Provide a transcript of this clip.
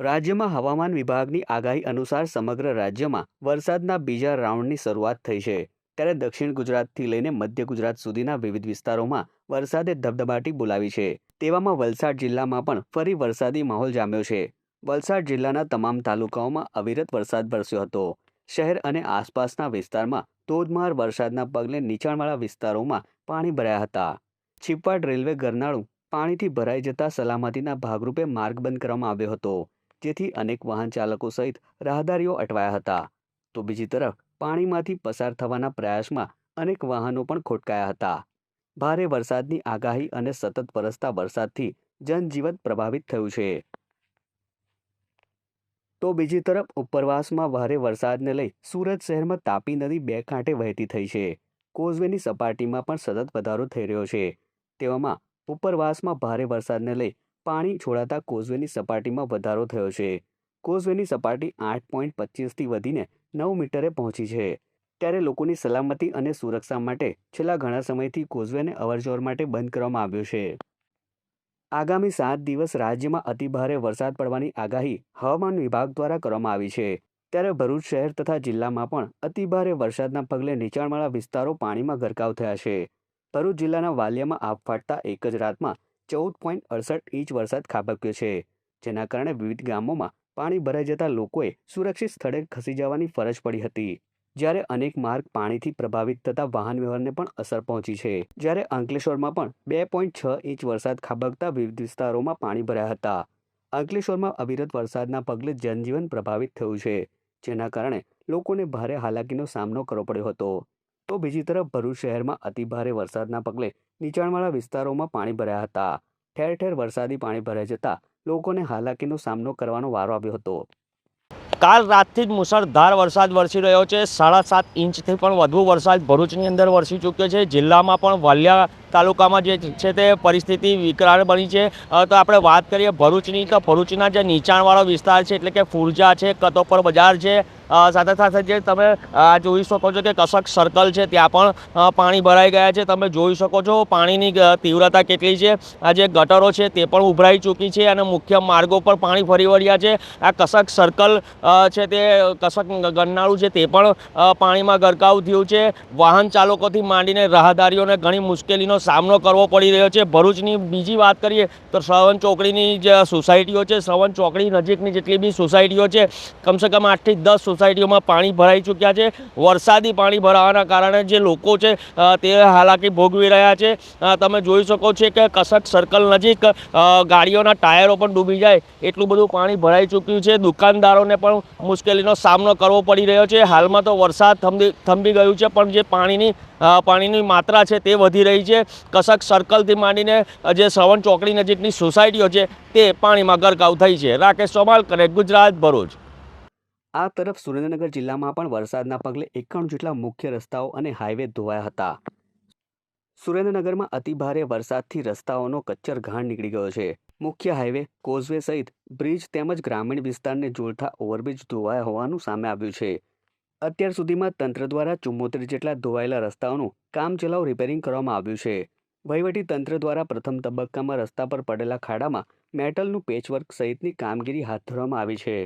રાજ્યમાં હવામાન વિભાગની આગાહી અનુસાર સમગ્ર રાજ્યમાં વરસાદના બીજા રાઉન્ડની શરૂઆત થઈ છે. ત્યારે દક્ષિણ ગુજરાતથી લઈને મધ્ય ગુજરાત સુધીના વિવિધ વિસ્તારોમાં વરસાદે ધબધબાટી બોલાવી છે. તેવામાં વલસાડ જિલ્લામાં પણ ફરી વરસાદી માહોલ જામ્યો છે. વલસાડ જિલ્લાના તમામ તાલુકાઓમાં અવિરત વરસાદ વરસ્યો હતો. શહેર અને આસપાસના વિસ્તારમાં ધોધમાર વરસાદના પગલે નીચાણવાળા વિસ્તારોમાં પાણી ભરાયા હતા. છીપવાડ રેલવે ગરનાળું પાણીથી ભરાઈ જતા સલામતીના ભાગરૂપે માર્ગ બંધ કરવામાં આવ્યો હતો. જેથી અનેક વાહન ચાલકો સહિત રાહદારીઓ અટવાયા હતા. તો બીજી તરફ પાણીમાંથી પસાર થવાના પ્રયાસમાં અનેક વાહનો પણ ખોટકાયા હતા. ભારે વરસાદની આગાહી અને સતત વરસતા વરસાદથી જનજીવન પ્રભાવિત થયું છે. તો બીજી તરફ ઉપરવાસમાં ભારે વરસાદને લઈ સુરત શહેરમાં તાપી નદી બે કાંઠે વહેતી થઈ છે. કોઝવેની સપાટીમાં પણ સતત વધારો થઈ રહ્યો છે. તેવામાં ઉપરવાસમાં ભારે વરસાદને લઈ પાણી છોડાતા કોઝવેની સપાટીમાં વધારો થયો છે. કોઝવેની સપાટી આઠ પોઈન્ટ પચીસથી વધીને નવ મીટરે પહોંચી છે. ત્યારે લોકોની સલામતી અને સુરક્ષા માટે છેલ્લા ઘણા સમયથી કોઝવેને અવરજવર માટે બંધ કરવામાં આવ્યો છે. આગામી સાત દિવસ રાજ્યમાં અતિભારે વરસાદ પડવાની આગાહી હવામાન વિભાગ દ્વારા કરવામાં આવી છે. ત્યારે ભરૂચ શહેર તથા જિલ્લામાં પણ અતિભારે વરસાદના પગલે નીચાણવાળા વિસ્તારો પાણીમાં ગરકાવ થયા છે. ભરૂચ જિલ્લાના વાલિયામાં આપ ફાટતા એક જ રાતમાં ચૌદ પોઈન્ટ અડસઠ ઇંચ વરસાદ ખાબક્યો છે. જેના કારણે વિવિધ ગામોમાં પાણી ભરાઈ જતા લોકોએ સુરક્ષિત સ્થળે ખસી જવાની ફરજ પડી હતી. જ્યારે અનેક માર્ગ પાણીથી પ્રભાવિત થતા વાહન વ્યવહારને પણ અસર પહોંચી છે. જ્યારે અંકલેશ્વરમાં પણ બે પોઈન્ટ છ ઇંચ વરસાદ ખાબકતા વિવિધ વિસ્તારોમાં પાણી ભરાયા હતા. અંકલેશ્વરમાં અવિરત વરસાદના પગલે જનજીવન પ્રભાવિત થયું છે, જેના કારણે લોકોને ભારે હાલાકીનો સામનો કરવો પડ્યો હતો. તો બીજી તરફ ભરૂચ શહેરમાં અતિભારે વરસાદના પગલે નીચાણવાળા વિસ્તારોમાં પાણી ભરાયા હતા. ઠેર ઠેર વરસાદી પાણી ભરાઈ જતા લોકોને હાલાકીનો સામનો કરવાનો વારો આવ્યો હતો. કાલ રાતથી જ મુસળધાર વરસાદ વરસી રહ્યો છે. સાડા સાત ઇંચથી પણ વધુ વરસાદ ભરૂચની અંદર વરસી ચૂક્યો છે. જિલ્લામાં પણ વાલિયા તાલુકામાં જે છે તે પરિસ્થિતિ વિકરાળ બની છે. તો આપણે વાત કરીએ ભરૂચની. તો ભરૂચના જે નીચાણવાળો વિસ્તાર છે, એટલે કે ફુરજા છે, કતોપર બજાર છે સાથે સાથે જે તમે આ જોઈ શકો છો કે કસક સર્કલ છે, ત્યાં પણ પાણી ભરાઈ ગયા છે. તમે જોઈ શકો છો પાણીની તીવ્રતા કેટલી છે. આ જે ગટરો છે તે પણ ઉભરાઈ ચૂકી છે અને મુખ્ય માર્ગો પર પાણી ફરી વળ્યા છે. આ કસક સર્કલ છે તે, કસક ગરનાળું છે તે પણ પાણીમાં ગરકાવ થયું છે. વાહન ચાલકોથી માંડીને રાહદારીઓને ઘણી મુશ્કેલીનો સામનો કરવો પડી રહ્યો છે. ભરૂચની બીજી વાત કરીએ તો શ્રવણ ચોકડીની જે સોસાયટીઓ છે. શ્રવણ ચોકડી નજીકની જેટલી બી સોસાયટીઓ છે, કમસે કમ આઠથી દસ સોસાયટીઓમાં પાણી ભરાઈ ચૂક્યા છે. વરસાદી પાણી ભરાવાના કારણે જે લોકો છે તે હાલાકી ભોગવી રહ્યા છે. તમે જોઈ શકો છો કે કસક સર્કલ નજીક ગાડીઓના ટાયરો પણ ડૂબી જાય. એટલું બધું પાણી ભરાઈ ચૂક્યું છે. દુકાનદારોને પણ મુશ્કેલીનો સામનો કરવો પડી રહ્યો છે. હાલમાં તો વરસાદ થંભી થંભી ગયું છે, પણ જે પાણીની પાણીની માત્રા છે તે વધી રહી છે. કસક સર્કલથી માંડીને જે શ્રવણ ચોકડી નજીકની સોસાયટીઓ છે, તે પાણીમાં ગરકાવ થઈ છે. રાકેશ સોમાલ કરે ગુજરાત, ભરૂચ. આ તરફ સુરેન્દ્રનગર જિલ્લામાં પણ વરસાદના પગલે એકાણું જેટલા મુખ્ય રસ્તાઓ અને હાઈવે ધોવાયા હતા. સુરેન્દ્રનગરમાં અતિભારે વરસાદથી રસ્તાઓનો કચ્ચર ઘાણ નીકળી ગયો છે. મુખ્ય હાઈવે, કોઝવે સહિત બ્રિજ તેમજ ગ્રામીણ વિસ્તારને જોડતા ઓવરબ્રિજ ધોવાયા હોવાનું સામે આવ્યું છે. અત્યાર સુધીમાં તંત્ર દ્વારા ચુમ્મોતેર જેટલા ધોવાયેલા રસ્તાઓનું કામચલાઉ રિપેરિંગ કરવામાં આવ્યું છે. વહીવટી તંત્ર દ્વારા પ્રથમ તબક્કામાં રસ્તા પર પડેલા ખાડામાં મેટલનું પેચવર્ક સહિતની કામગીરી હાથ ધરવામાં આવી છે.